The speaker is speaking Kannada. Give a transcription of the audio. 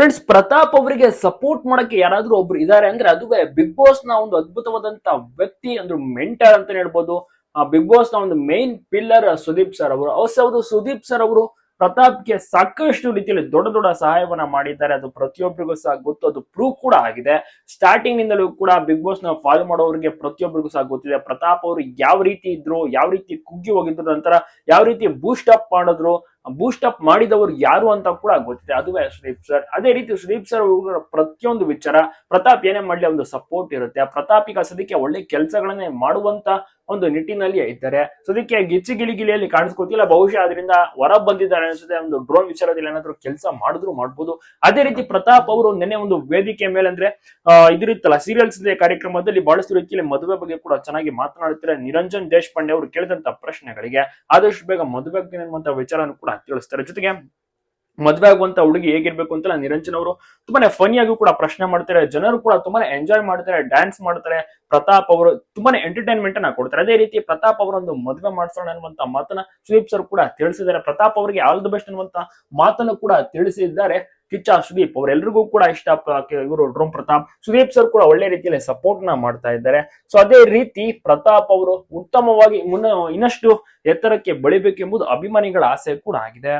ಫ್ರೆಂಡ್ಸ್ ಪ್ರತಾಪ್ ಅವರಿಗೆ ಸಪೋರ್ಟ್ ಮಾಡಕ್ಕೆ ಯಾರಾದ್ರೂ ಒಬ್ರು ಇದಾರೆ ಅಂದ್ರೆ ಅದುವೇ ಬಿಗ್ ಬಾಸ್ನ ಒಂದು ಅದ್ಭುತವಾದಂತ ವ್ಯಕ್ತಿ ಅಂದ್ರೆ ಮೆಂಟರ್ ಅಂತ ಹೇಳ್ಬೋದು. ಬಿಗ್ ಬಾಸ್ನ ಒಂದು ಮೇನ್ ಪಿಲ್ಲರ್ ಸುದೀಪ್ ಸರ್ ಅವರು. ಅವಸೌದು ಸುದೀಪ್ ಸರ್ ಅವರು ಪ್ರತಾಪ್ಗೆ ಸಾಕಷ್ಟು ರೀತಿಯಲ್ಲಿ ದೊಡ್ಡ ದೊಡ್ಡ ಸಹಾಯವನ್ನ ಮಾಡಿದ್ದಾರೆ. ಅದು ಪ್ರತಿಯೊಬ್ಬರಿಗೂ ಸಹ ಗೊತ್ತು. ಅದು ಪ್ರೂವ್ ಕೂಡ ಆಗಿದೆ. ಸ್ಟಾರ್ಟಿಂಗ್ ನಿಂದಲೂ ಕೂಡ ಬಿಗ್ ಬಾಸ್ನ ಫಾಲೋ ಮಾಡೋರಿಗೆ ಪ್ರತಿಯೊಬ್ಬರಿಗೂ ಸಹ ಗೊತ್ತಿದೆ. ಪ್ರತಾಪ್ ಅವರು ಯಾವ ರೀತಿ ಇದ್ರು, ಯಾವ ರೀತಿ ಕುಗ್ಗಿ ಹೋಗಿದ್ರು ನಂತರ ಯಾವ ರೀತಿ ಬೂಸ್ಟ್ ಅಪ್ ಮಾಡಿದ್ರು ಬೂಸ್ಟ್ ಅಪ್ ಮಾಡಿದವರು ಯಾರು ಅಂತ ಕೂಡ ಗೊತ್ತಿದೆ. ಅದುವೇ ಸುದೀಪ್ ಸರ್ ಅದೇ ರೀತಿ ಸುದೀಪ್ ಸರ್ ಪ್ರತಿಯೊಂದು ವಿಚಾರ ಪ್ರತಾಪ್ ಏನೇ ಮಾಡಲಿ ಒಂದು ಸಪೋರ್ಟ್ ಇರುತ್ತೆ. ಪ್ರತಾಪ್ ಈಗ ಸದ್ಯಕ್ಕೆ ಒಳ್ಳೆ ಕೆಲಸಗಳನ್ನೇ ಮಾಡುವಂತ ಒಂದು ನಿಟ್ಟಿನಲ್ಲಿ ಇದ್ದಾರೆ. ಸದ್ಯಕ್ಕೆ ಗಿಚ್ಚಿ ಗಿಲಿಗಿಲಿಯಲ್ಲಿ ಕಾಣಿಸ್ಕೊತಿಲ್ಲ. ಬಹುಶಃ ಅದರಿಂದ ಹೊರ ಬಂದಿದ್ದಾರೆ ಅನ್ಸುತ್ತೆ. ಒಂದು ಡ್ರೋನ್ ವಿಚಾರದಲ್ಲಿ ಏನಾದ್ರು ಕೆಲಸ ಮಾಡಿದ್ರು ಮಾಡ್ಬೋದು. ಅದೇ ರೀತಿ ಪ್ರತಾಪ್ ಅವರು ನಿನ್ನೆ ಒಂದು ವೇದಿಕೆ ಮೇಲೆ ಅಂದ್ರೆ ಆ, ಇದಿರುತ್ತಲ್ಲ ಸೀರಿಯಲ್ಸ್ ಕಾರ್ಯಕ್ರಮದಲ್ಲಿ ಬಹಳಷ್ಟು ರೀತಿಯಲ್ಲಿ ಮದುವೆ ಬಗ್ಗೆ ಕೂಡ ಚೆನ್ನಾಗಿ ಮಾತನಾಡುತ್ತಾರೆ ನಿರಂಜನ್ ದೇಶಪಾಂಡೆ ಅವರು ಕೇಳಿದಂತ ಪ್ರಶ್ನೆಗಳಿಗೆ ಆದಷ್ಟು ಬೇಗ ಮದುವೆ ವಿಚಾರನೂ ಕೂಡ ತಿಳಿಸ್ತಾರೆ. ಜೊತೆಗೆ ಮದುವೆ ಆಗುವಂತ ಹುಡುಗಿ ಹೇಗಿರ್ಬೇಕು ಅಂತ ನಿರಂಜನ್ ಅವರು ತುಂಬಾನೇ ಫನಿಯಾಗಿ ಕೂಡ ಪ್ರಶ್ನೆ ಮಾಡ್ತಾರೆ. ಜನರು ಕೂಡ ತುಂಬಾನೇ ಎಂಜಾಯ್ ಮಾಡ್ತಾರೆ ಡ್ಯಾನ್ಸ್ ಮಾಡ್ತಾರೆ. ಪ್ರತಾಪ್ ಅವರು ತುಂಬಾನೇ ಎಂಟರ್ಟೈನ್ಮೆಂಟ್ ಅನ್ನ ಕೊಡ್ತಾರೆ. ಅದೇ ರೀತಿ ಪ್ರತಾಪ್ ಅವರೊಂದು ಮದುವೆ ಮಾಡ್ಸೋಣ ಅನ್ನುವಂತ ಮಾತನ್ನ ಸುದೀಪ್ ಸರ್ ಕೂಡ ತಿಳಿಸಿದ್ದಾರೆ. ಪ್ರತಾಪ್ ಅವರಿಗೆ ಆಲ್ ದ ಬೆಸ್ಟ್ ಅನ್ನುವಂತ ಮಾತನ್ನು ಕೂಡ ತಿಳಿಸಿದ್ದಾರೆ. ಕಿಚ್ಚ ಸುದೀಪ್ ಅವರೆಲ್ಲರಿಗೂ ಕೂಡ ಇಷ್ಟ ಇವರು ಡ್ರೋಮ್ ಪ್ರತಾಪ್. ಸುದೀಪ್ ಸರ್ ಕೂಡ ಒಳ್ಳೆ ರೀತಿಯಲ್ಲಿ ಸಪೋರ್ಟ್ನ ಮಾಡ್ತಾ ಇದ್ದಾರೆ. ಸೊ ಅದೇ ರೀತಿ ಪ್ರತಾಪ್ ಅವರು ಉತ್ತಮವಾಗಿ ಮುನ್ನ ಇನ್ನಷ್ಟು ಎತ್ತರಕ್ಕೆ ಬೆಳಿಬೇಕೆಂಬುದು ಅಭಿಮಾನಿಗಳ ಆಸೆ ಕೂಡ ಆಗಿದೆ.